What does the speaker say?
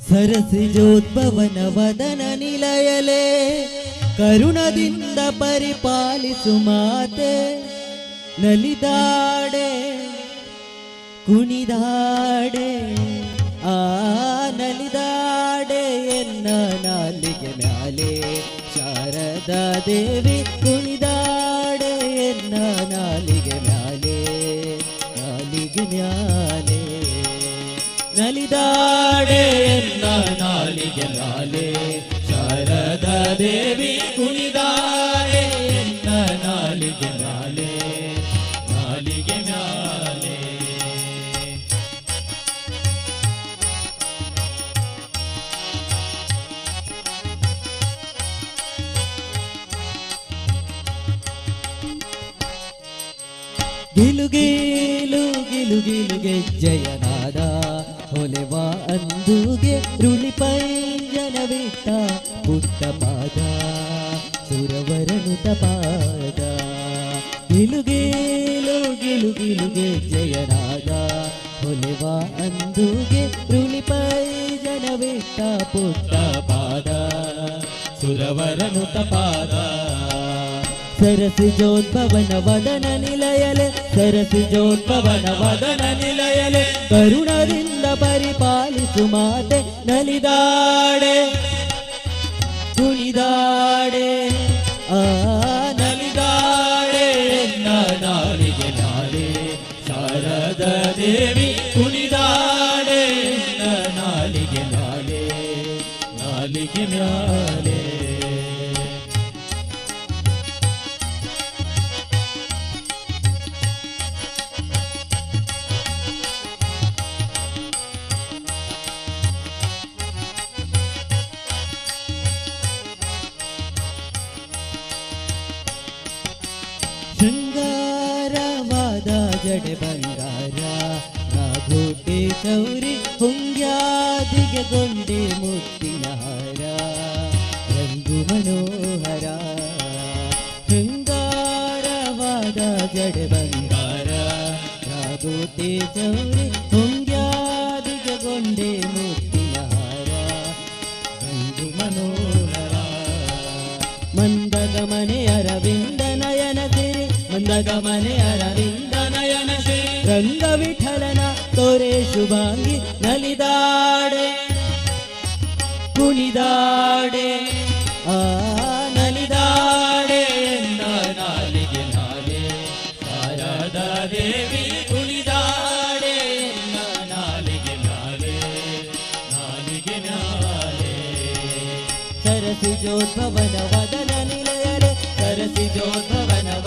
ಸರಸಿಜೋದ್ಭವನ ವದನ ನಿಲಯಲೆ, ಕರುಣದಿಂದ ಪರಿಪಾಲಿಸು ಮಾತೆ. ನಲಿದಾಡೆ, ಕುಣಿದಾಡೆ, ಆ ನಲಿದಾಡೆ ಎನ್ನ ನಾಲಿಗೆ ಮ್ಯಾಲೆ. ಶಾರದಾ ದೇವಿ ಕುಣಿದಾಡೆ ಎನ್ನ ನಾಲಿಗೆ ಮ್ಯಾಲೆ. ನಾಲಿಗೆ ಮ್ಯಾಲೆ. ನಲಿದಾಡೆ ಎನ್ನ ನಾಲಿಗೆ ಮ್ಯಾಲೆ ಶಾರದಾ ದೇವಿ ಕುಣಿದಾಡೆ ಎನ್ನ ನಾಲಿಗೆ ಮ್ಯಾಲೆ ನಾಲಿಗೆ ಮ್ಯಾಲೆ ಗಿಲುಗೇಲು ಗಿಲು ಗೆಜ್ಜೆಯನಾದ ಹೊಲೆವ ಅಂದುಗೆ ರುಳಿಪೈ ಜನವಿಟ್ಟ ಪುಟ್ಟ ಪಾದ ಸುರವರನು ತಪಾದ ಗಿಲುಗೇಲು ಗಿಲು ಗಿಲು ಗೆಜ್ಜೆಯನಾದ ಹೊಲೆವ ಅಂದುಗೆ ರುಳಿಪೈ ಜನವಿಟ್ಟ ಪುಟ್ಟ ಪಾದ ಸುರವರನು ತಪಾದ ಸರಸಿಜೋದ್ಭವನ ವದನ ನಿಲಯಲೆ ಸರಸಿಜೋದ್ಭವನ ವದನ ನಿಲಯಲೆ ಕರುಣದಿಂದ ಪರಿಪಾಲಿಸು ಮಾತೆ ನಲಿದಾಡೆ ಕುಣಿದಾಡೆ ಆ ನಲಿದಾಡೆ ಎನ್ನ ನಾಲಿಗೆ ನಾಳೆ ಶಾರದ ದೇವಿ ಕುಣಿದಾಡೆ ಎನ್ನ ನಾಲಿಗೆ ನಾಳೆ ನಾಲಿಗೆ ಮ್ಯಾಲೆ ಶೃಂಗಾರವಾದ ಜಡೆ ಬಂಗಾರ ನಾಗೋಟೆ ಚೌರಿ ಹುಂಗ್ಯಾದಿಗೆ ಗೊಂಡೆ ಮುತ್ತಿನ ಹಾರ ರಂಗು ಮನೋಹರ ಶೃಂಗಾರವಾದ ಜಡೆ ಬಂಗಾರ ನಾಗೋಟೆ ಚೌರಿ ಹುಂಗ್ಯಾದಿಗೆ ಗೊಂಡೆ ಮುತ್ತಿನ ಹಾರ ರಂಗು ಮನೋಹರ ಮಂದಗಮನೆ ಅರವಿಂದ ನಯನ ಸಿರಿ ಮಂದಗಮನೆ ಅರವಿಂದ ನಯನ ಸಿರಿ ರಂಗ ವಿಠಲನ ತೋರೆ ಶುಭಾಂಗಿ ನಲಿದಾಡೆ. ಕುಣಿದಾಡೆ. ಆ, ನಲಿದಾಡೆ ದೇವಿ ವದನ ನಿಲಯಲೆ ಸರಸಿಜೋದ್ಭವನ